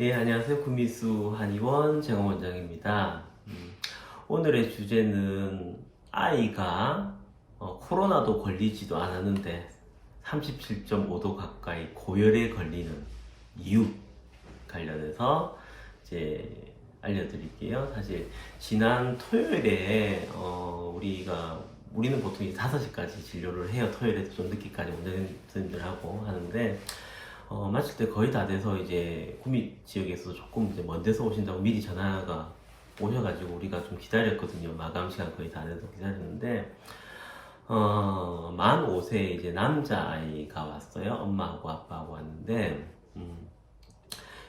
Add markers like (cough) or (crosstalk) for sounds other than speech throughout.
예, 안녕하세요. 구미수 한의원 정원장입니다. 음, 오늘의 주제는 아이가 어, 코로나도 걸리지도 않았는데 37.5도 가까이 고열에 걸리는 이유 관련해서 이제 알려드릴게요. 사실 지난 토요일에 어, 우리가 우리는 보통 이제 5시까지 진료를 해요. 토요일에도 좀 늦게까지 원장님들하고 하는데 어, 마칠 때 거의 다 돼서 이제 구미 지역에서 조금 이제 먼 데서 오신다고 미리 전화가 오셔가지고 우리가 좀 기다렸거든요. 마감 시간 거의 다 돼서 기다렸는데, 어, 만 5세 이제 남자아이가 왔어요. 엄마하고 아빠하고 왔는데, 음,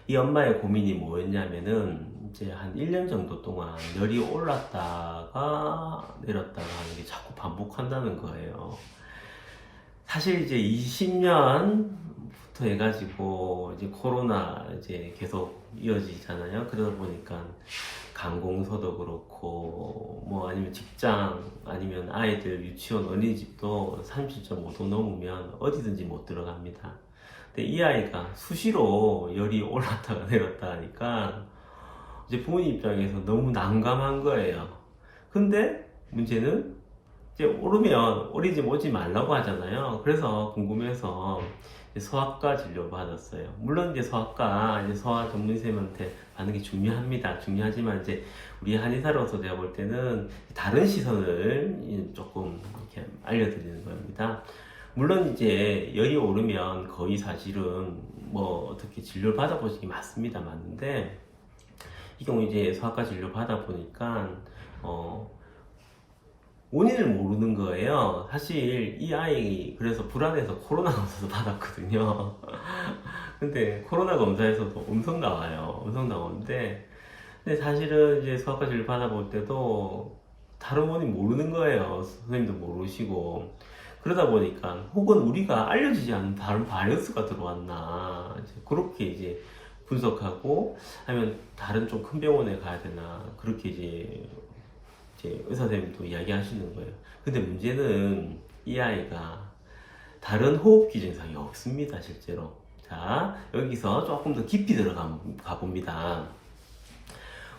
이 엄마의 고민이 뭐였냐면은, 이제 한 1년 정도 동안 열이 올랐다가 내렸다가 하는 게 자꾸 반복한다는 거예요. 사실 이제 20년 부터 해가지고 이제 코로나 이제 계속 이어지잖아요. 그러다 보니까 관공서도 그렇고 뭐 아니면 직장 아니면 아이들 유치원 어린이집도 37.5도 넘으면 어디든지 못 들어갑니다. 근데 이 아이가 수시로 열이 올랐다가 내렸다 하니까 이제 부모님 입장에서 너무 난감한 거예요. 근데 문제는 이제 오르면 어린이집 오지 말라고 하잖아요. 그래서 궁금해서 소아과 진료 받았어요. 물론 이제 소아과 이제 소아 전문의쌤한테 받는 게 중요합니다. 중요하지만 이제 우리 한의사로서 제가 볼 때는 다른 시선을 조금 이렇게 알려드리는 겁니다. 물론 이제 열이 오르면 거의 사실은 뭐 어떻게 진료를 받아보시기 맞습니다. 맞는데 이 경우 이제 소아과 진료 받아 보니까 어 원인을 모르는 거예요. 사실 이 아이 그래서 불안해서 코로나 검사도 받았거든요. (laughs) 근데 코로나 검사에서도 음성 나와요. 음성 나오는데 근데 사실은 이제 수학과 진료 받아볼 때도 다른 원인 모르는 거예요. 선생님도 모르시고 그러다 보니까 혹은 우리가 알려지지 않은 다른 바이러스가 들어왔나 이제 그렇게 이제 분석하고 하면 다른 좀 큰 병원에 가야 되나 그렇게 이제 이제 의사 선생님도 이야기하시는 거예요. 근데 문제는 이 아이가 다른 호흡기 증상이 없습니다, 실제로. 자, 여기서 조금 더 깊이 들어가 가 봅니다.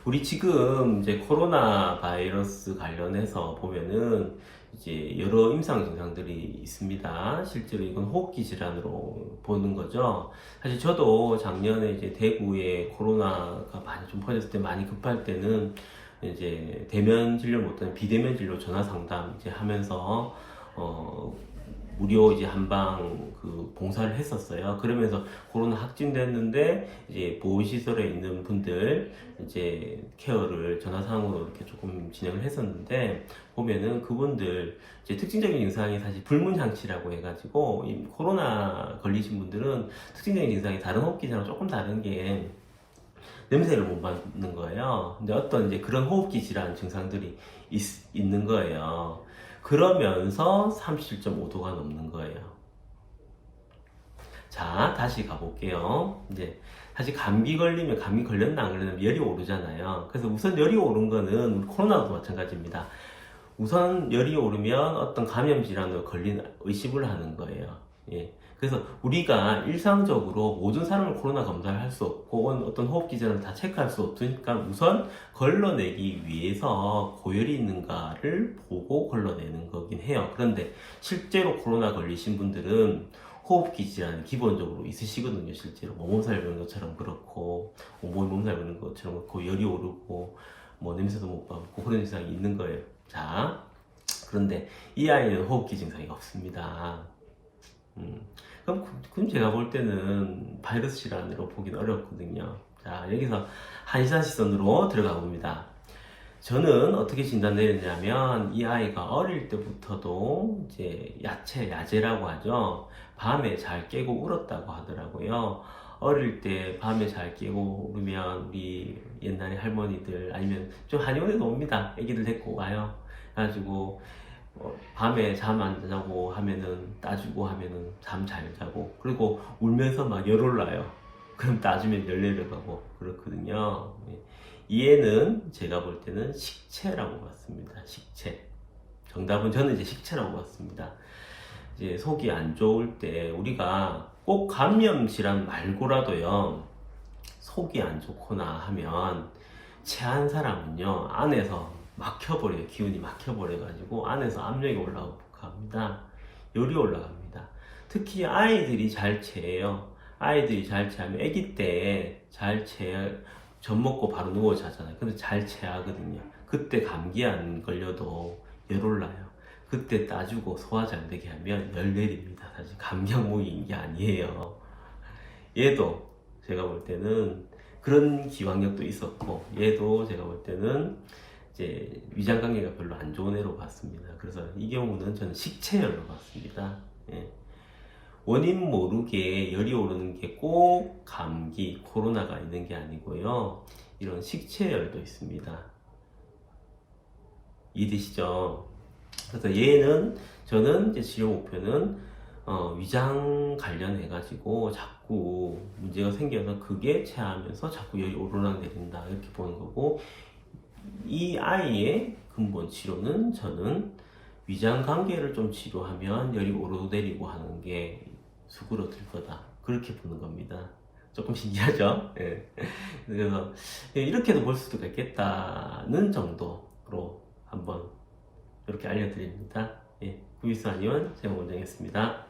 우리 지금 이제 코로나 바이러스 관련해서 보면은 이제 여러 임상 증상들이 있습니다. 실제로 이건 호흡기 질환으로 보는 거죠. 사실 저도 작년에 이제 대구에 코로나가 많이 좀 퍼졌을 때 많이 급할 때는 이제 대면 진료 못하는 비대면 진료 전화 상담 이제 하면서 어 무료 이제 한방 그 봉사를 했었어요. 그러면서 코로나 확진됐는데 이제 보호시설에 있는 분들 이제 케어를 전화상으로 이렇게 조금 진행을 했었는데 보면은 그분들 이제 특징적인 증상이 사실 불문향치라고 해가지고 이 코로나 걸리신 분들은 특징적인 증상이 다른 호흡기랑 조금 다른 게 냄새를 못 맡는 거예요. 근데 어떤 이제 그런 호흡기 질환 증상들이 있, 있는 거예요. 그러면서 37.5도가 넘는 거예요. 자, 다시 가볼게요. 이제 사실 감기 걸리면 감기 걸렸나 안 걸렸나 열이 오르잖아요. 그래서 우선 열이 오른 거는 코로나도 마찬가지입니다. 우선 열이 오르면 어떤 감염 질환으로 걸린 의심을 하는 거예요. 예. 그래서 우리가 일상적으로 모든 사람을 코로나 검사를 할 수 없고 어떤 호흡기 질환을 다 체크할 수 없으니까 우선 걸러내기 위해서 고열이 있는가를 보고 걸러내는 거긴 해요. 그런데 실제로 코로나 걸리신 분들은 호흡기 질환이 기본적으로 있으시거든요. 실제로 뭐 몸살 부는 것처럼 그렇고 온몸이 몸살 부는 것처럼 그렇고 열이 오르고 뭐 냄새도 못 맡고 그런 증상이 있는 거예요. 자, 그런데 이 아이는 호흡기 증상이 없습니다. 음, 그럼, 그럼 제가 볼 때는 바이러스 질환으로 보긴 어렵거든요. 자, 여기서 한의사 시선으로 들어가 봅니다. 저는 어떻게 진단 내렸냐면 이 아이가 어릴 때부터도 이제 야채, 야제라고 하죠. 밤에 잘 깨고 울었다고 하더라고요. 어릴 때 밤에 잘 깨고 울으면 우리 옛날에 할머니들 아니면 좀 한의원에도 옵니다. 애기들 데리고 와요. 그래가지고 어, 밤에 잠 안 자고 하면은 따주고 하면은 잠 잘 자고 그리고 울면서 막 열 올라요. 그럼 따주면 열 내려가고 그렇거든요. 이 애는 제가 볼 때는 식체라고 봤습니다. 식체. 정답은 저는 이제 식체라고 봤습니다. 이제 속이 안 좋을 때 우리가 꼭 감염 질환 말고라도요. 속이 안 좋거나 하면 체한 사람은요 안에서 막혀버려요 기운이 막혀버려가지고 안에서 압력이 올라갑니다. 열이 올라갑니다. 특히 아이들이 잘 체해요. 아이들이 잘 체하면 아기 때 잘 체해 젖 먹고 바로 누워 자잖아요. 근데 잘 체하거든요. 그때 감기 안 걸려도 열 올라요. 그때 따주고 소화 잘 되게 하면 열 내립니다. 사실 감기 항목인 게 아니에요. 얘도 제가 볼 때는 그런 기왕력도 있었고 얘도 제가 볼 때는 이제 위장 관계가 별로 안 좋은 애로 봤습니다. 그래서 이 경우는 저는 식체열로 봤습니다. 예. 원인 모르게 열이 오르는 게 꼭 감기, 코로나가 있는 게 아니고요. 이런 식체열도 있습니다. 이해되시죠? 그래서 얘는 저는 이제 치료 목표는 어, 위장 관련해 가지고 자꾸 문제가 생겨서 그게 체하면서 자꾸 열이 오르락내린다 이렇게 보는 거고 이 아이의 근본 치료는 저는 위장 관계를 좀 치료하면 열이 오르내리고 하는 게 수그러들 거다 그렇게 보는 겁니다. 조금 신기하죠? 예. 그래서 이렇게도 볼 수도 있겠다는 정도로 한번 이렇게 알려드립니다. 예. 구이스 아니원 제가 원장이었습니다.